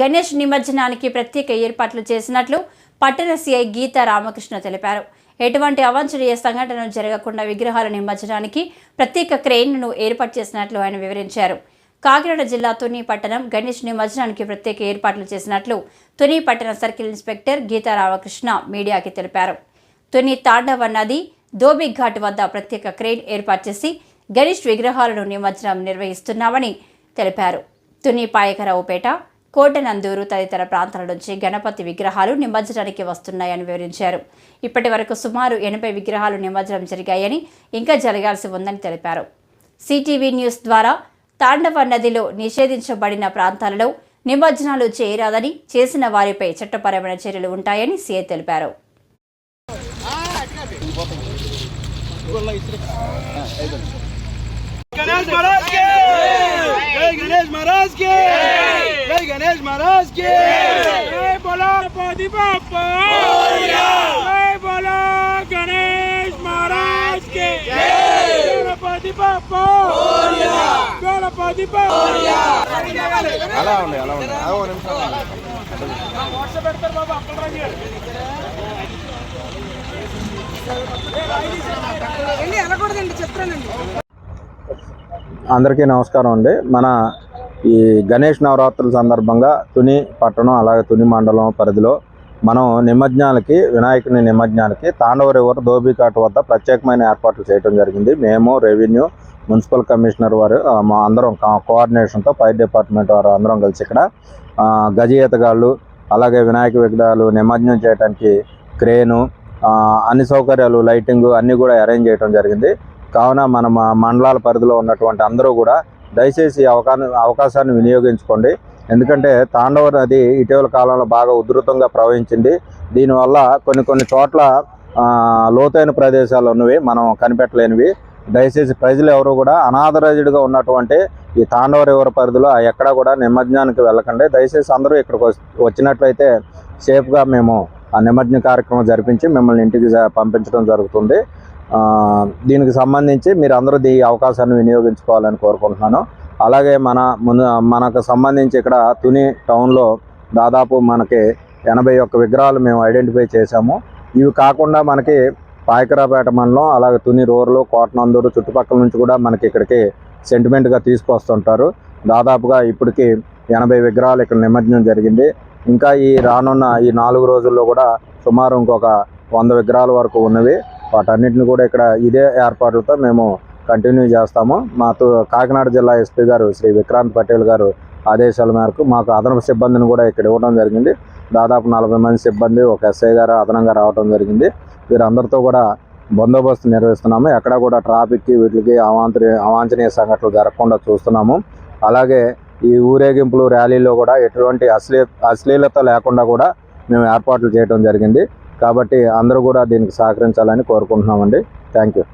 గణేష్ నిమజ్జనానికి ప్రత్యేక ఏర్పాట్లు చేసినట్లు పట్టణ సీఐ గీతా రామకృష్ణ తెలిపారు. ఎటువంటి అవాంఛనీయ సంఘటనలు జరగకుండా విగ్రహాల నిమజ్జనానికి ప్రత్యేక క్రెయిన్ను ఏర్పాటు చేసినట్లు ఆయన వివరించారు. కాకినాడ జిల్లా తుని పట్టణం గణేష్ నిమజ్జనానికి ప్రత్యేక ఏర్పాట్లు చేసినట్లు తుని పట్టణ సర్కిల్ ఇన్స్పెక్టర్ గీతా రామకృష్ణ మీడియాకి తెలిపారు. తుని తాండవ నది ధోబి ఘాట్ వద్ద ప్రత్యేక క్రెయిన్ ఏర్పాటు చేసి గణేష్ విగ్రహాలను నిమజ్జనం నిర్వహిస్తున్నామని తెలిపారు. తుని పాయకరావుపేట కోటనందూరు తదితర ప్రాంతాల నుంచి గణపతి విగ్రహాలు నిమజ్జనానికి వస్తున్నాయని వివరించారు. ఇప్పటి వరకు సుమారు ఎనభై విగ్రహాలు నిమజ్జనం జరిగాయని ఇంకా జరగాల్సి ఉందని తెలిపారు. సిటీవీ న్యూస్ ద్వారా తాండవ నదిలో నిషేధించబడిన ప్రాంతాలలో నిమజ్జనాలు చేయరాదని చేసిన వారిపై చట్టపరమైన చర్యలు ఉంటాయని సీఏ తెలిపారు. जय गणेश महाराज के जय गणेश महाराज के जय बोलो गणपति बापा जय बोलो गणेश महाराज के गणपति बापा गणपति बापा అలా ఉంది అలా ఉంది అదో ఒక నిమిషం వాట్సాప్ పెడతారు బాబా అక్కడ రండి అందరికీ నమస్కారం అండి. మన ఈ గణేష్ నవరాత్రుల సందర్భంగా తుని పట్టణం అలాగే తుని మండలం పరిధిలో మనం నిమజ్జనాలకి వినాయకుని నిమజ్జనానికి తాండవ రివర్ ధోబిఘాట్ వద్ద ప్రత్యేకమైన ఏర్పాట్లు చేయడం జరిగింది. మేము రెవెన్యూ మున్సిపల్ కమిషనర్ వారు మా అందరం కా- కోఆర్డినేషన్తో ఫైర్ డిపార్ట్మెంట్ వారు అందరం కలిసి ఇక్కడ ఆ, గజ ఈతగాళ్ళు అలాగే వినాయక విగ్రహాలు నిమజ్జనం చేయడానికి క్రేను అన్ని సౌకర్యాలు లైటింగ్ అన్నీ కూడా అరేంజ్ చేయడం జరిగింది. కావున మన మండలాల పరిధిలో ఉన్నటువంటి అందరూ కూడా దయచేసి అవకా అవకాశాన్ని వినియోగించుకోండి. ఎందుకంటే తాండవ నది ఇటీవల కాలంలో బాగా ఉధృతంగా ప్రవహించింది. దీనివల్ల కొన్ని కొన్ని చోట్ల లోతైన ప్రదేశాలు ఉన్నవి మనం కనిపెట్టలేనివి. దయచేసి ప్రజలు ఎవరు కూడా అనాథరైజ్డ్గా ఉన్నటువంటి ఈ తాండవ రివర్ పరిధిలో ఎక్కడా కూడా నిమజ్జనానికి వెళ్ళకండి. దయచేసి అందరూ ఇక్కడికి వచ్చినట్లయితే సేఫ్గా మేము ఆ నిమజ్జన కార్యక్రమం జరిపించి మిమ్మల్ని ఇంటికి పంపించడం జరుగుతుంది. దీనికి సంబంధించి మీరు అందరూ ఈ అవకాశాన్ని వినియోగించుకోవాలని కోరుకుంటున్నాను. అలాగే మన ముందు మనకు సంబంధించి ఇక్కడ తుని టౌన్లో దాదాపు మనకి ఎనభై ఒక్క విగ్రహాలు మేము ఐడెంటిఫై చేశాము. ఇవి కాకుండా మనకి పాయకరాపేట మండలం అలాగే తుని రోర్లు కోటనందూరు చుట్టుపక్కల నుంచి కూడా మనకి ఇక్కడికి సెంటిమెంట్గా తీసుకొస్తుంటారు. దాదాపుగా ఇప్పటికి ఎనభై విగ్రహాలు ఇక్కడ నిమజ్జనం జరిగింది. ఇంకా ఈ రానున్న ఈ నాలుగు రోజుల్లో కూడా సుమారు ఇంకొక వంద విగ్రహాల వరకు ఉన్నవి. వాటన్నిటిని కూడా ఇక్కడ ఇదే ఏర్పాట్లతో మేము కంటిన్యూ చేస్తాము. మాతో కాకినాడ జిల్లా ఎస్పీ గారు శ్రీ విక్రాంత్ పటేల్ గారు ఆదేశాల మేరకు మాకు అదనపు సిబ్బందిని కూడా ఇక్కడ ఇవ్వడం జరిగింది. దాదాపు నలభై మంది సిబ్బంది ఒక ఎస్ఐ గారు అదనంగా రావడం జరిగింది. వీరందరితో కూడా బందోబస్తు నిర్వహిస్తున్నాము. ఎక్కడ కూడా ట్రాఫిక్కి వీటికి అవాంతరి అవాంఛనీయ సంఘటనలు జరగకుండా చూస్తున్నాము. అలాగే ఈ ఊరేగింపులు ర్యాలీలో కూడా ఎటువంటి అశ్లీ అశ్లీలత లేకుండా కూడా మేము ఏర్పాట్లు చేయడం జరిగింది. కాబట్టి అందరూ కూడా దీనికి సహకరించాలని కోరుకుంటున్నామండి. Thank you